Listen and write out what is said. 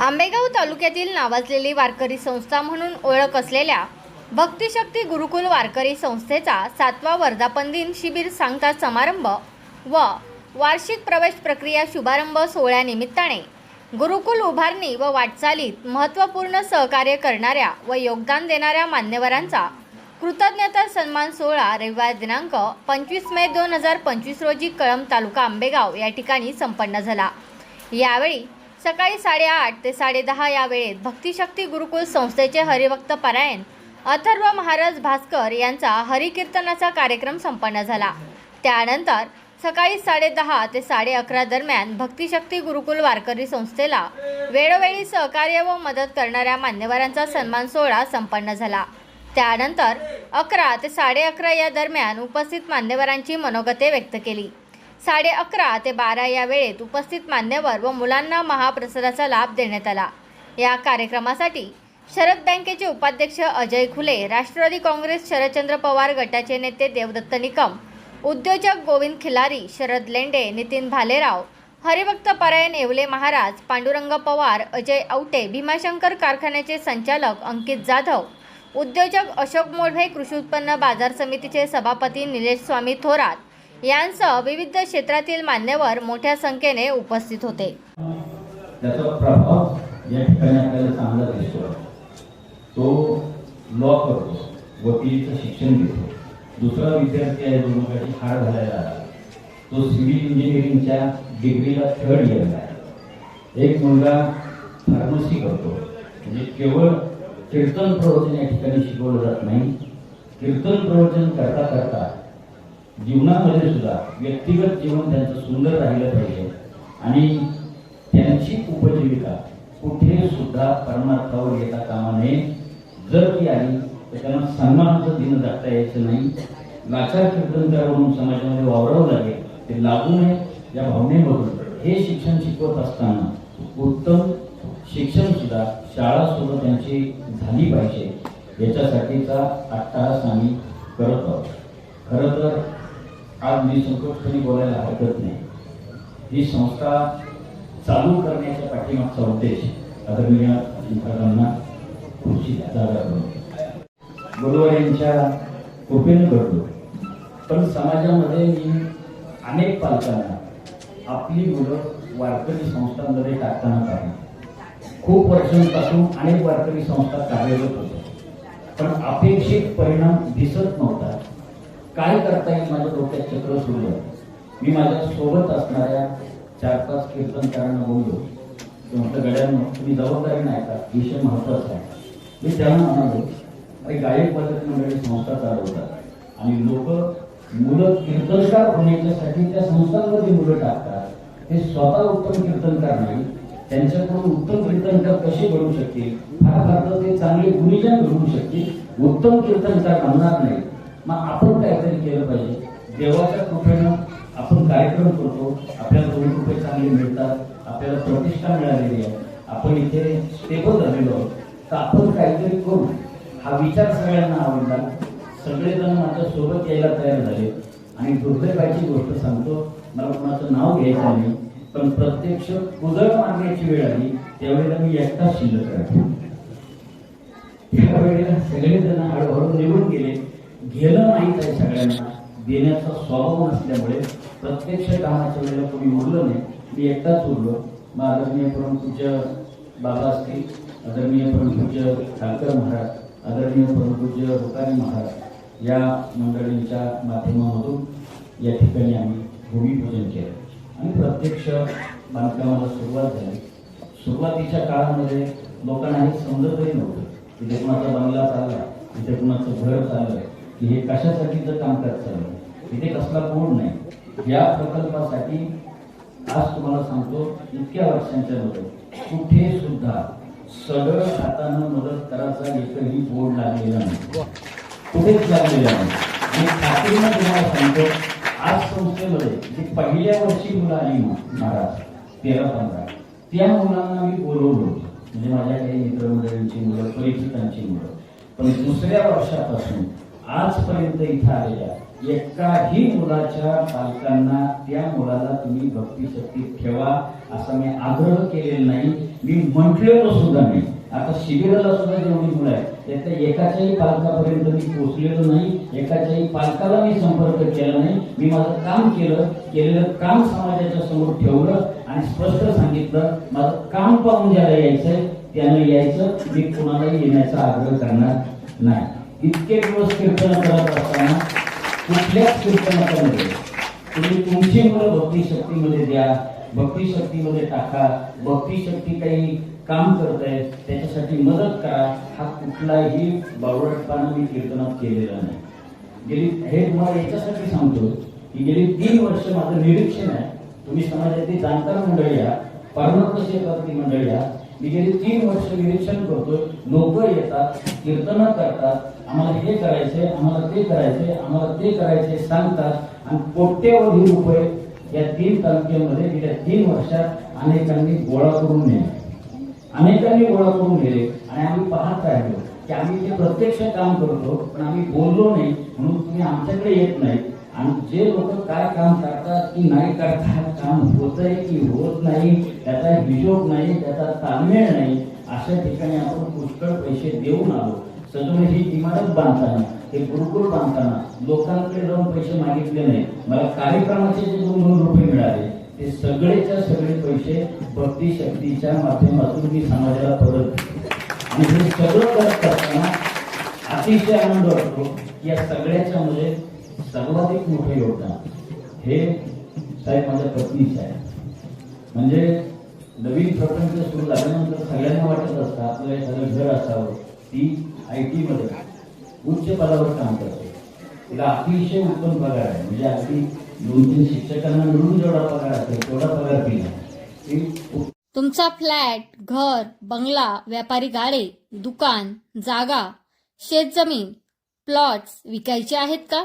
आंबेगाव तालुक्यातील नावाजलेली वारकरी संस्था म्हणून ओळख असलेल्या भक्तिशक्ती गुरुकुल वारकरी संस्थेचा सातवा वर्धापन दिन शिबिर सांगता समारंभ व वार्षिक प्रवेश प्रक्रिया शुभारंभ सोहळ्यानिमित्ताने गुरुकुल उभारणी व वाटचालीत महत्त्वपूर्ण सहकार्य करणाऱ्या व योगदान देणाऱ्या मान्यवरांचा कृतज्ञता सन्मान सोहळा रविवार दिनांक पंचवीस मे दोन हजार पंचवीस रोजी कळंब तालुका आंबेगाव या ठिकाणी संपन्न झाला. यावेळी सकाळी साडेआठ ते साडेदहा या वेळेत भक्तिशक्ती गुरुकुल संस्थेचे हरिभक्त परायण अथर्व महाराज भास्कर यांचा हरिकीर्तनाचा कार्यक्रम संपन्न झाला. त्यानंतर सकाळी साडेदहा ते साडे अकरा दरम्यान भक्तिशक्ती गुरुकुल वारकरी संस्थेला वेळोवेळी सहकार्य व मदत करणाऱ्या मान्यवरांचा सन्मान सोहळा संपन्न झाला. त्यानंतर अकरा ते साडे अकरा या दरम्यान उपस्थित मान्यवरांची मनोगते व्यक्त केली. साडे अकरा ते बारा या वेळेत उपस्थित मान्यवर व मुलांना महाप्रसादाचा लाभ देण्यात आला. या कार्यक्रमासाठी शरद बँकेचे उपाध्यक्ष अजय खुले राष्ट्रवादी काँग्रेस शरदचंद्र पवार गटाचे नेते देवदत्त निकम उद्योजक गोविंद खिलारी शरद लेंडे नितीन भालेराव हरिभक्त परायण येवले महाराज पांडुरंग पवार अजय औटे भीमाशंकर कारखान्याचे संचालक अंकित जाधव उद्योजक अशोक मोढे कृषी उत्पन्न बाजार समितीचे सभापती निलेश स्वामी थोरात यांसह विविध क्षेत्रातील मान्यवर मोठ्या संख्येने उपस्थित होते. त्याचा प्रभाव या ठिकाणी आपल्याला चांगला दिसतो. तो लॉ करतो. वकिलीचं शिक्षण घेतो. दुसरा विद्यार्थी आहे जो मगाशी हार झालेला तो सिव्हिल इंजिनिअरिंगच्या डिग्रीला थर्ड इयरला आहे. एक मुलगा फार्मसी करतो. म्हणजे केवळ कीर्तन प्रवचन या ठिकाणी शिकवलं जात नाही. कीर्तन प्रवचन करता करता जीवनामध्ये सुद्धा व्यक्तिगत जीवन त्यांचं सुंदर राहिलं पाहिजे. आणि त्यांची उपजीविका कुठे सुद्धा परमार्थावर येता कामा नये. जर ती आली तर त्यांना सन्मानाचं दिन जगता यायचं नाही. लाचार कीर्तन म्हणून समाजामध्ये वावरावं लागेल ते लागू नये. या भावनेमधून हे शिक्षण शिकवत असताना उत्तम शिक्षण सुद्धा शाळा सुद्धा त्यांची झाली पाहिजे. याच्यासाठीचा अट्टाहास आम्ही करत आहोत. खरं तर आज मी संकोचपणे बोलायला हरकत नाही. ही संस्था चालू करण्याच्या पाठीमागचा उद्देश आदरणीय शिक्षकांना खुशी जागा करून बरोबर यांच्या कृपेनं करतो पण समाजामध्ये मी अनेक पालकांना आपली मुलं वारकरी संस्थांमध्ये टाकताना पाहिजे खूप वर्षांपासून अनेक वारकरी संस्था कार्यरत होत्या. पण अपेक्षित परिणाम दिसत नव्हता. काय करता येईल माझ्या डोक्यात चक्र सुरू आहे? मी माझ्या सोबत असणाऱ्या चार पाच कीर्तनकारांना बोललो की म्हटलं तुम्ही जबाबदारी नाही का? विषय महत्त्वाचा आहे. मी त्यांना म्हणालो अरे गायक वादक मंडळी संस्था चालवतात आणि लोक मुलं कीर्तनकार होण्याच्यासाठी त्या संस्थांमध्ये मुलं टाकतात. ते स्वतः उत्तम कीर्तनकार नाही त्यांच्याकडून उत्तम कीर्तनकार कसे बनवू शकतील? फार फार ते चांगले गुणीजन घडवू शकतील. उत्तम कीर्तनकार म्हणणार नाही मग आपण काहीतरी केलं पाहिजे. देवाच्या कृपेनं आपण कार्यक्रम करतो. आपल्याला दोन रुपये चांगले मिळतात. आपल्याला प्रतिष्ठा मिळालेली आहे. आपण इथे स्टेबल झालेलो आहोत. तर आपण काहीतरी करू. हा विचार सगळ्यांना आवडला. सगळेजण माझ्या सोबत यायला तयार झाले. आणि दुर्दैवाची गोष्ट सांगतो. मला कोणाचं नाव घ्यायचं नाही. पण प्रत्यक्ष कुदळ मारण्याची वेळ आली. त्यावेळेला मी एकटाच शिल्लक राहिलो त्यावेळेला सगळेजण हळूहळू निवडून गेले. गेलं माहीत आहे सगळ्यांना. देण्याचा स्वभाव नसल्यामुळे प्रत्यक्ष कामाच्या वेळेला कोणी उरलं नाही. मी एकटाच उरलो. मग आदरणीय परमपूज्य बाबा असतील आदरणीय परमपूज्य ठाकर महाराज आदरणीय परमपूज्य रुकारी महाराज या मंडळींच्या माध्यमामधून या ठिकाणी आम्ही भूमिपूजन केलं. आणि प्रत्यक्ष बांधकामाला सुरुवात झाली. सुरुवातीच्या काळामध्ये लोकांना हे समजतही नव्हतं इथे कुणाचा बंगला चालला इथे कुणाचं घर चाललंय. की हे कशासाठीचं कामकाज चाललंय इथे कसला कोण नाही. या प्रकल्पासाठी आज तुम्हाला सांगतो इतक्या वर्षांच्या मध्ये कुठे सुद्धा सगळं हातानं मदत करायचा एकही बोर्ड लागलेला नाही. कुठेच लागलेला नाही. आणि खात्रीनं तुम्हाला सांगतो आज संस्थेमध्ये जी पहिल्या वर्षी मुलं आली महाराज तेरा पंधरा त्या मुलांना मी बोलवलं होतं. म्हणजे माझ्या काही मित्रमंडळींची मुलं परिचितांची मुलं. पण दुसऱ्या वर्षापासून आजपर्यंत इथं आलेल्या एकाही मुलाच्या पालकांना त्या मुलाला तुम्ही भक्ती शक्तीत ठेवा असा मी आग्रह केलेला नाही. मी म्हटलेलो सुद्धा नाही. आता शिबिराला सुद्धा जेवढी मुलं आहेत त्यातल्या एकाच्याही पालकापर्यंत मी पोहोचलेलो नाही. एकाच्याही पालकाला मी संपर्क केला नाही. मी माझं काम केलं केलेलं काम समाजाच्या समोर ठेवलं आणि स्पष्ट सांगितलं माझं काम पाहून ज्याला यायचंय त्यानं यायचं. मी कुणालाही येण्याचा आग्रह करणार नाही. इतके दिवस कीर्तन करत असताना कुठल्याच कीर्तनामध्ये तुम्ही तुमची मुलं भक्तिशक्तीमध्ये द्या भक्तिशक्तीमध्ये टाका भक्ती शक्ती काही काम करत आहे त्याच्यासाठी मदत करा हा कुठलाही बावळटपणा मी कीर्तनात केलेला नाही. गेली हे तुम्हाला याच्यासाठी सांगतो की गेली तीन वर्ष माझं निरीक्षण आहे तुम्ही समाजातली जाणकार मंडळी या पारदर्शी क्षेत्रातली मंडळी या मी गेली तीन वर्ष निरीक्षण करतोय. लोक येतात कीर्तन करतात. आम्हाला हे करायचे आम्हाला ते करायचे आम्हाला ते करायचे सांगतात. आणि कोट्यवधी रुपये या तीन तालुक्यामध्ये गेल्या तीन वर्षात अनेकांनी गोळा करून नेले. अनेकांनी गोळा करून नेले. आणि आम्ही पाहत राहिलो की आम्ही ते प्रत्यक्ष काम करतो पण आम्ही बोललो नाही म्हणून तुम्ही आमच्याकडे येत नाही आणि जे लोक काय काम करतात की नाही करतात काम होतंय की होत नाही त्याचा हिशोब नाही त्याचा ताळमेळ नाही अशा ठिकाणी आपण पुष्कळ पैसे देऊन आलो. सजून ही इमारत बांधताना हे गुरुकुल बांधताना लोकांकडे जाऊन पैसे मागितले नाही. मला कार्यक्रमाचे जे दोन दोन रुपये मिळाले ते सगळेच्या सगळे पैसे भक्ती शक्तीच्या माध्यमातून मी समाजाला परत आणि हे सगळं करत असताना अतिशय आनंद वाटतो या सगळ्याच्या मध्ये सर्वाधिक मोठं योगदान. हे साहेब माझ्या पत्नीचे आहे. म्हणजे नवीन प्रपंच सुरू झाल्यानंतर सगळ्यांना वाटत असतं आपलं एखादं घर असावं. ती आय टी मध्ये उच्च पदावर काम करते. तिला अतिशय उत्तम पगार आहे. म्हणजे अगदी दोन तीन शिक्षकांना मिळून जेवढा पगार असेल तेवढा पगार तिला ती तुमचा फ्लॅट घर बंगला व्यापारी गाडे दुकान जागा शेतजमीन प्लॉट्स विकायचे आहेत का?